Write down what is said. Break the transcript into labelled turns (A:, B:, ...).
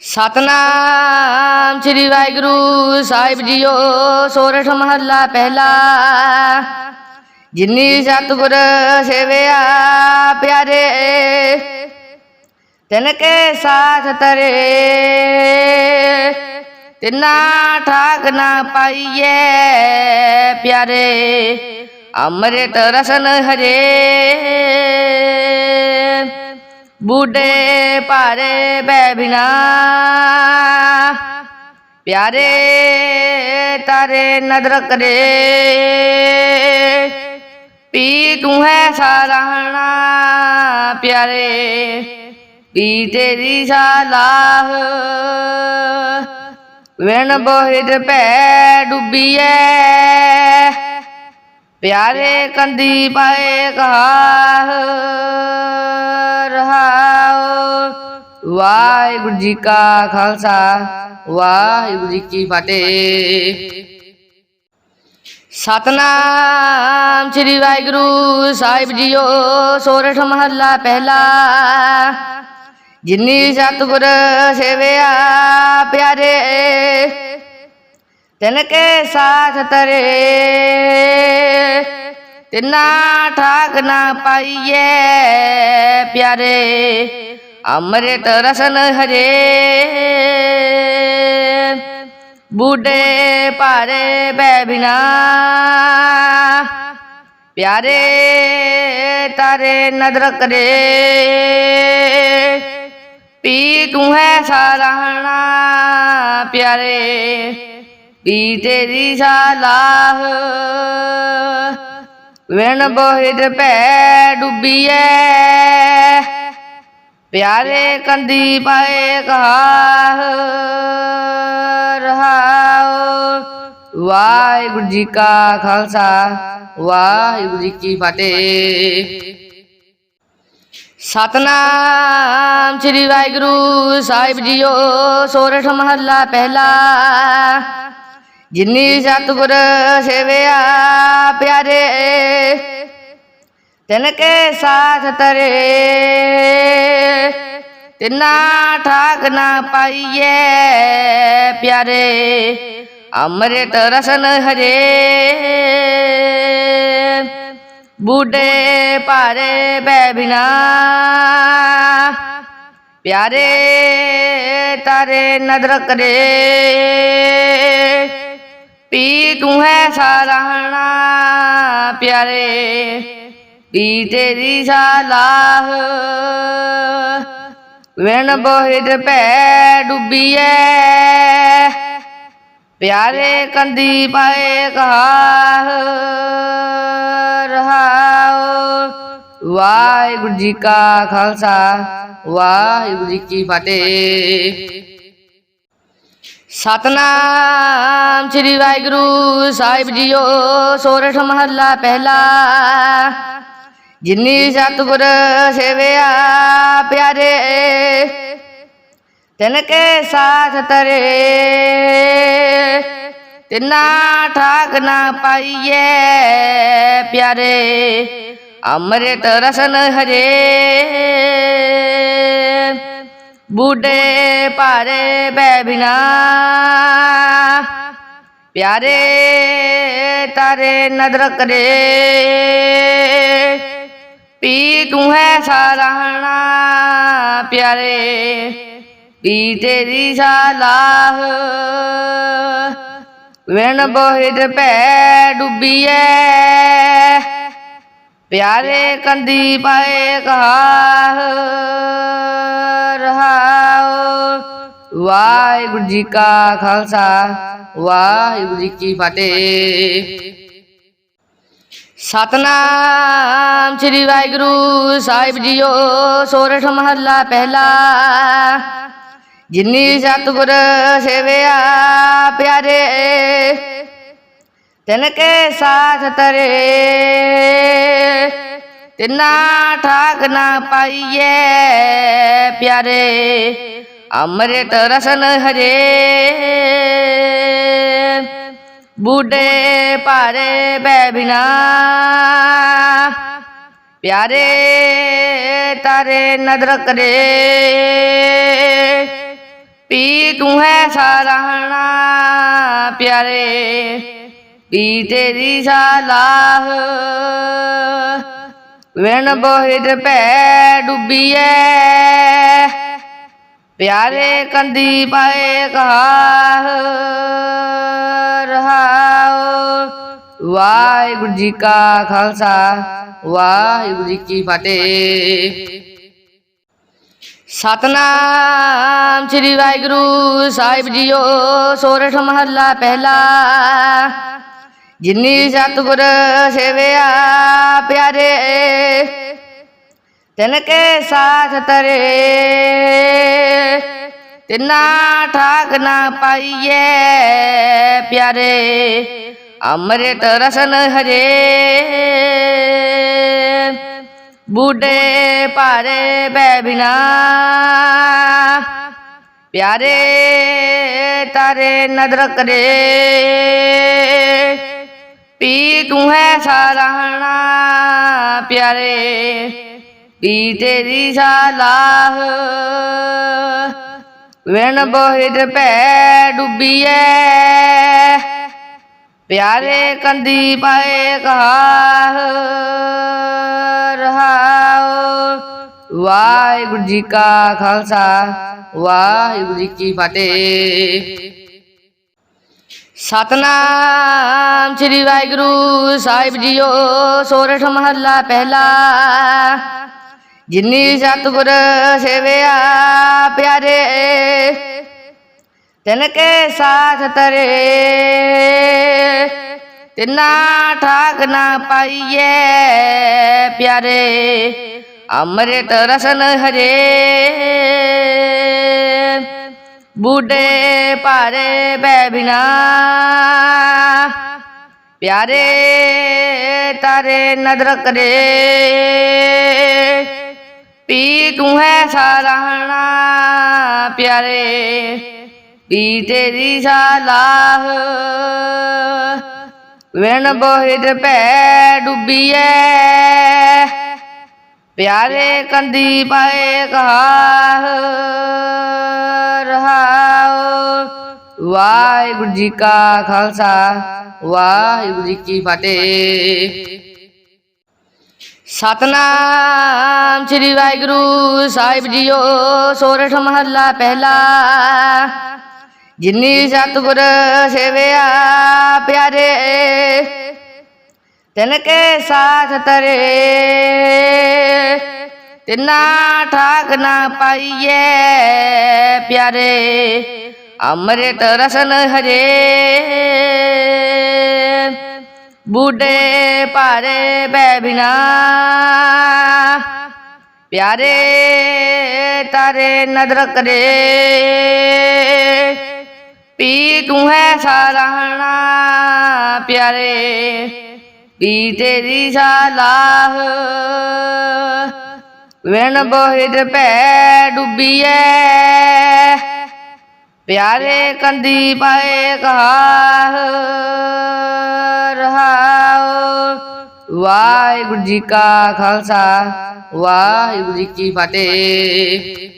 A: ਸਤਨਾਮ ਸ੍ਰੀ ਵਾਹਿਗੁਰੂ ਸਾਹਿਬ ਜੀਓ, ਸੋਰਠ ਮਹੱਲਾ ਪਹਿਲਾ। ਜਿਨੀ ਸਤਿਗੁਰ ਸੇਵਿਆ ਪਿਆਰੇ ਤਿਨ ਕੇ ਸਾਥ ਤਰੇ। ਤਿਨਾ ਠਾਕ ਨਾ ਪਾਈਏ ਪਿਆਰੇ, ਅੰਮ੍ਰਿਤ ਰਸਨ ਹਰੇ। ਬੂਢੇ ਭਾਰੇ ਬੈ ਬਿਨਾ। ਪਿਆਰੇ ਤਾਰੇ ਨਦਰ ਕਰੇ। ਪੀ ਤੂੰ ਹੈ ਸਾਰਾਣਾ ਪਿਆਰੇ। ਪੀ ਤੇਰੀ ਸਾਲਾਹ। ਵਿਣ ਬੋਹਿਤ ਭੈ ਡੁੱਬੀਐ। ਪਿਆਰੇ ਕੰਦੀ ਪਾਏ ਕਹਾਹ ਰਹਾਉ। ਵਾਹਿਗੁਰੂ ਜੀ ਕਾ ਖਾਲਸਾ, ਵਾਹਿਗੁਰੂ ਜੀ ਕੀ ਫਤਿਹ। ਸਤਨਾਮ ਸ੍ਰੀ ਵਾਹਿਗੁਰੂ ਸਾਹਿਬ ਜੀਓ, ਸੋਰਠ ਮਹੱਲਾ ਪਹਿਲਾ। ਜਿਨੀ ਸਤਿਗੁਰ ਸੇਵਿਆ ਪਿਆਰੇ ਤਿਨ ਕੇ ਸਾਥ ਤਰੇ। ਤਿਨਾ ਠਾਕ ਨਾ ਪਾਈਏ ਪਿਆਰੇ। ਅੰਮ੍ਰਿਤ ਰਸਨ ਹਰੇ ਬੁੱਢੇ ਭਾਰੇ ਬੈ ਬਿਨਾ। ਪਿਆਰੇ ਤਾਰੇ ਨਦਰ ਕਰੇ। ਪੀ ਤੂੰ ਹੈ ਸਾਰਾਣਾ ਪਿਆਰੇ। ਪੀ ਤੇਰੀ ਸਾਲਾਹ ਵਿਣ ਬੋਹਿਤ ਭੈ ਡੁੱਬੀਐ। ਪਿਆਰੇ ਕੰਦੀ ਪਾਏ ਕਹਾਹ ਰਹਾਉ। ਵਾਹਿਗੁਰੂ ਜੀ ਕਾ ਖਾਲਸਾ, ਵਾਹਿਗੁਰੂ ਜੀ ਕੀ ਫਤਿਹ। ਸਤਨਾਮ ਸ੍ਰੀ ਵਾਹਿਗੁਰੂ ਸਾਹਿਬ ਜੀਓ, ਸੋਰਠ ਮਹੱਲਾ ਪਹਿਲਾ। ਜਿਨੀ ਸਤਿਗੁਰ ਸੇਵਿਆ ਪਿਆਰੇ ਤਿਨ ਕੇ ਸਾਥ ਤਰੇ। ਤਿਨਾ ਠਾਕ ਨਾ ਪਾਈਏ ਪਿਆਰੇ, ਅੰਮ੍ਰਿਤ ਰਸਨ ਹਰੇ। ਬੂਢੇ ਭਾਰੇ ਬੈ ਬਿਨਾ, ਪਿਆਰੇ ਤਾਰੇ ਨਦਰ ਕਰੇ। ਪੀ ਤੂੰ ਹੈ ਸਾਰਾਣਾ ਪਿਆਰੇ ਪੀ ਤੇਰੀ ਸਾਲਾਹ। ਵਿਣ ਬੋਹਿਤ ਭੈ ਡੁੱਬੀਐ। ਪਿਆਰੇ ਕੰਦੀ ਪਾਏ ਕਹਾ ਰਹਾਓ ਵਾਹਿਗੁਰੂ ਜੀ ਕਾ ਖਾਲਸਾ, ਵਾਹਿਗੁਰੂ ਜੀ ਕੀ ਫਤਿਹ। ਸਤਨਾਮ ਸ੍ਰੀ ਵਾਹਿਗੁਰੂ ਸਾਹਿਬ ਜੀਓ, ਸੋਰਠ ਮਹੱਲਾ ਪਹਿਲਾ। ਜਿਨੀ ਸਤਿਗੁਰ ਸੇਵਿਆ ਪਿਆਰੇ ਤਿਨ ਕੇ ਸਾਥ ਤਰੇ। ਤਿਨਾ ਠਾਕ ਨਾ ਪਾਈਏ ਪਿਆਰੇ, ਅੰਮ੍ਰਿਤ ਰਸਨ ਹਰੇ। ਬੂਢੇ ਭਾਰੇ ਬੈ ਬਿਨਾ। ਪਿਆਰੇ ਤਾਰੇ ਨਦਰ ਕਰੇ। ਪੀ ਤੂੰ ਹੈ ਸਾਰਾਣਾ ਪਿਆਰੇ। ਪੀ ਤੇਰੀ ਸਾਲਾਹ। ਵਿਣ ਬੋਹਿਤ ਭੈ ਡੁੱਬੀਐ। ਪਿਆਰੇ ਕੰਦੀ ਪਾਏ ਕਹਾਹ। ਵਾਹਿਗੁਰੂ ਜੀ ਕਾ ਖਾਲਸਾ, ਵਾਹਿਗੁਰੂ ਜੀ ਕੀ ਫਤਿਹ। ਸਤਨਾਮ ਸ੍ਰੀ ਵਾਹਿਗੁਰੂ ਸਾਹਿਬ ਜੀਓ, ਸੋਰਠ ਮਹੱਲਾ ਪਹਿਲਾ। ਜਿਨੀ ਸਤਿਗੁਰ ਸੇਵਿਆ ਪਿਆਰੇ ਤਿਨ ਕੇ ਸਾਥ ਤਰੇ ਤਿਨਾ ਠਾਕ ਨਾ ਪਾਈਏ ਪਿਆਰੇ। ਅੰਮ੍ਰਿਤ ਰਸਨ ਹਰੇ ਬੁੱਢੇ ਭਾਰੇ ਬੈ ਬਿਨਾ। ਪਿਆਰੇ ਤਾਰੇ ਨਦਰ ਕਰੇ। ਪੀ ਤੂੰ ਹੈ ਸਾਰਾਹਣਾ ਪਿਆਰੇ। ਪੀ ਤੇਰੀ ਸਲਾਹ। ਵਿਣ ਬੋਹਿਤ ਭੈ ਡੁੱਬੀਐ। ਪਿਆਰੇ ਕੰਦੀ ਪਾਏ ਕਹਾ ਰਹਾਉ ਵਾਹਿਗੁਰੂ ਜੀ ਕਾ ਖਾਲਸਾ, ਵਾਹਿਗੁਰੂ ਜੀ ਕੀ ਫਤਿਹ। ਸਤਨਾਮ ਸ੍ਰੀ ਵਾਹਿਗੁਰੂ ਸਾਹਿਬ ਜੀਓ, ਸੋਰਠ ਮਹੱਲਾ ਪਹਿਲਾ। ਜਿਨੀ ਸਤਿਗੁਰ ਸੇਵਿਆ ਪਿਆਰੇ, ਤਿਨ ਕੇ ਸਾਥ ਤਰੇ। ਤਿਨਾ ਠਾਕ ਨਾ ਪਾਈਏ ਪਿਆਰੇ। ਅੰਮ੍ਰਿਤ ਰਸਨ ਹਰੇ ਬੁੱਢੇ ਭਾਰੇ ਬੈ ਬਿਨਾ। ਪਿਆਰੇ ਤਾਰੇ ਨਦਰ ਕਰੇ। ਪੀ ਤੂੰ ਹੈ ਸਾਰਾਹਣਾ ਪਿਆਰੇ। ਪੀ ਤੇਰੀ ਸਾਲਾਹ ਵਿਣ ਬੋਹਿਤ ਭੈ ਡੁੱਬੀਐ। ਪਿਆਰੇ ਕੰਦੀ ਪਾਏ ਕਹਾ ਰਹਾਉ। ਵਾਹਿਗੁਰੂ ਜੀ ਕਾ ਖਾਲਸਾ, ਵਾਹਿਗੁਰੂ ਜੀ ਕੀ ਫਤਿਹ। ਸਤਨਾਮ ਸ੍ਰੀ ਵਾਹਿਗੁਰੂ ਸਾਹਿਬ ਜੀਓ, ਸੋਰਠ ਮਹੱਲਾ ਪਹਿਲਾ। ਜਿਨੀ ਸਤਿਗੁਰ ਸੇਵਿਆ ਪਿਆਰੇ ਤਿਨ ਕੇ ਸਾਥ ਤਰੇ ਤਿਨਾ ਠਾਕ ਨਾ ਪਾਈਏ ਪਿਆਰੇ, ਅੰਮ੍ਰਿਤ ਰਸਨ ਹਰੇ ਬੂਢੇ ਭਾਰੇ ਬੈ ਬਿਨਾ, ਪਿਆਰੇ ਤਾਰੇ ਨਦਰ ਕਰੇ। ਪੀ ਤੂੰ ਹੈ ਸਾਰਾਹਣਾ ਪਿਆਰੇ। ਪੀ ਤੇਰੀ ਸਲਾਹ। ਵਿਣ ਬੋਹਿਤ ਭੈ ਡੁੱਬੀਐ। ਪਿਆਰੇ ਕੰਦੀ ਪਾਏ ਕਹਾਹ। ਰਹਾਉ। ਵਾਹਿਗੁਰੂ ਜੀ ਕਾ ਖਾਲਸਾ। ਵਾਹਿਗੁਰੂ ਜੀ ਕੀ ਫਤਿਹ। ਸਤਨਾਮ ਸ੍ਰੀ ਵਾਹਿਗੁਰੂ ਸਾਹਿਬ ਜੀਓ, ਸੋਰਠ ਮਹੱਲਾ ਪਹਿਲਾ। ਜਿਨੀ ਸਤਿਗੁਰ ਸੇਵਿਆ ਪਿਆਰੇ ਤਿਨ ਕੇ ਸਾਥ ਤਰੇ ਤਿਨਾ ਠਾਕ ਨਾ ਪਾਈਏ ਪਿਆਰੇ, ਅੰਮ੍ਰਿਤ ਰਸਨ ਹਰੇ ਬੁੱਢੇ ਭਾਰੇ ਬੈ ਬਿਨਾ। ਪਿਆਰੇ ਤਾਰੇ ਨਦਰ ਕਰੇ। ਪੀ ਤੂੰ ਹੈ ਸਾਰਾਹਣਾ ਪਿਆਰੇ। ਪੀ ਤੇਰੀ ਸਲਾਹ ਵਿਣ ਬੋਹਿਤ ਭੈ ਡੁੱਬੀਐ। ਪਿਆਰੇ ਕੰਦੀ ਪਾਏ ਕਹਾ ਰਹਾਉ ਵਾਹਿਗੁਰੂ ਜੀ ਕਾ ਖਾਲਸਾ ਵਾਹਿਗੁਰੂ ਜੀ ਕੀ ਫਤਿਹ।